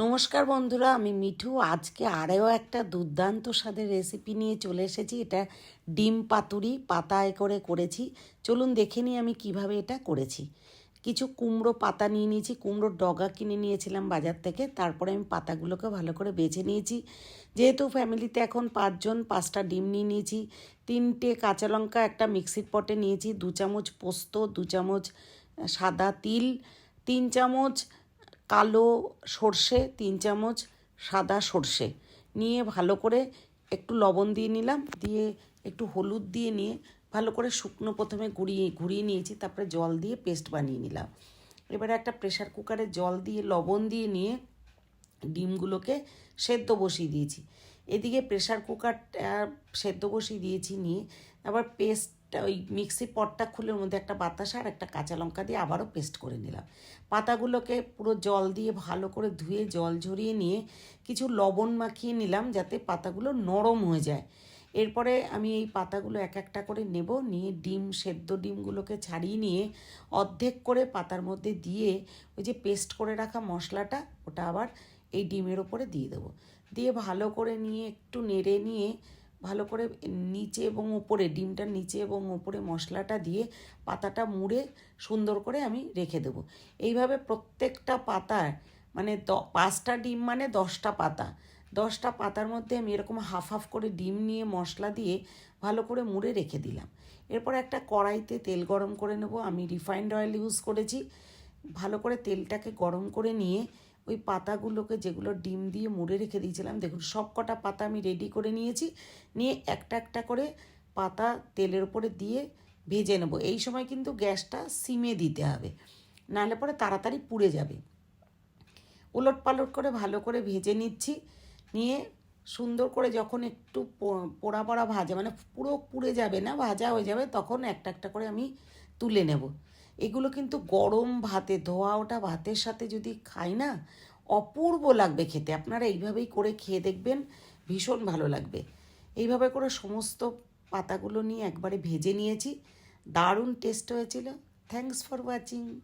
নমস্কার বন্ধুরা, আমি মিঠু। আজকে আরও একটা দুর্দান্ত স্বাদের রেসিপি নিয়ে চলে এসেছি। এটা ডিম পাতুরি, পাতায় করে করেছি। চলুন দেখে নিই আমি কীভাবে এটা করেছি। কিছু কুমড়ো পাতা নিয়ে নিয়েছি কুমড়োর ডগা কিনে নিয়েছিলাম বাজার থেকে। তারপরে আমি পাতাগুলোকে ভালো করে বেছে নিয়েছি। যেহেতু ফ্যামিলিতে এখন পাঁচজন, পাঁচটা ডিম নিয়ে নিয়েছি, তিনটে কাঁচা লঙ্কা, একটা মিক্সির পটে নিয়েছি, দু চামচ পোস্ত, দু চামচ সাদা তিল, তিন চামচ কালো সর্ষে, তিন চামচ সাদা সর্ষে। নিয়ে ভালো করে একটু লবণ দিয়ে নিলাম। দিয়ে একটু হলুদ দিয়ে নিয়ে ভালো করে শুকনো প্রথমে ঘুরিয়ে ঘুরিয়ে নিয়েছি। তারপরে জল দিয়ে পেস্ট বানিয়ে নিলাম। এবারে একটা প্রেশার কুকারে জল দিয়ে, লবণ দিয়ে নিয়ে ডিমগুলোকে সেদ্ধ বসিয়ে দিয়েছি। এদিকে প্রেশার কুকারটা সেদ্ধ বসিয়ে দিয়েছি নিয়ে আবার পেস্টটা ওই মিক্সি পটটা খুলে ওর মধ্যে একটা বাতাসা আর একটা কাঁচা লঙ্কা দিয়ে আবারও পেস্ট করে নিলাম। পাতাগুলোকে পুরো জল দিয়ে ভালো করে ধুয়ে, জল ঝরিয়ে নিয়ে কিছু লবণ মাখিয়ে নিলাম যাতে পাতাগুলো নরম হয়ে যায়। এরপরে আমি এই পাতাগুলো এক একটা করে নেব, নিয়ে ডিম, সেদ্ধ ডিমগুলোকে ছাড়িয়ে নিয়ে অর্ধেক করে পাতার মধ্যে দিয়ে ওই যে পেস্ট করে রাখা মশলাটা, ওটা আবার এই ডিমের ওপরে দিয়ে দেবো। দিয়ে ভালো করে নিয়ে একটু নেড়ে নিয়ে ভালো করে নিচে এবং ওপরে ডিমটার নিচে এবং ওপরে মশলাটা দিয়ে পাতাটা মুড়ে সুন্দর করে আমি রেখে দেবো। এইভাবে প্রত্যেকটা পাতার মানে দ, পাঁচটা ডিম মানে দশটা পাতা। দশটা পাতার মধ্যে আমি এরকম হাফ হাফ করে ডিম নিয়ে মশলা দিয়ে ভালো করে মুড়ে রেখে দিলাম। এরপর একটা কড়াইতে তেল গরম করে নেব। আমি রিফাইন্ড অয়েল ইউজ করেছি। ভালো করে তেলটাকে গরম করে নিয়ে ওই পাতাগুলোকে যেগুলো ডিম দিয়ে মুড়ে রেখে দিয়েছিলাম, দেখুন সব কটা পাতা আমি রেডি করে নিয়েছি। নিয়ে একটা একটা করে পাতা তেলের উপরে দিয়ে ভেজে নেব। এই সময় কিন্তু গ্যাসটা সিমে দিতে হবে, নাহলে পরে তাড়াতাড়ি পুড়ে যাবে। উলট পালট করে ভালো করে ভেজে নিচ্ছি। নিয়ে সুন্দর করে যখন একটু পোড়া পোড়া ভাজা মানে পুরো পুড়ে যাবে না, ভাজা হয়ে যাবে, তখন একটা একটা করে আমি তুলে নেব। এগুলো কিন্তু গরম ভাতে, ধোয়া ওটা ভাতের সাথে যদি খাই না, অপূর্ব লাগবে খেতে। আপনারা এইভাবেই করে খেয়ে দেখবেন, ভীষণ ভালো লাগবে। এইভাবে করে সমস্ত পাতাগুলো নিয়ে একবারে ভেজে নিয়েছি। দারুণ টেস্ট হয়েছিল। Thanks for watching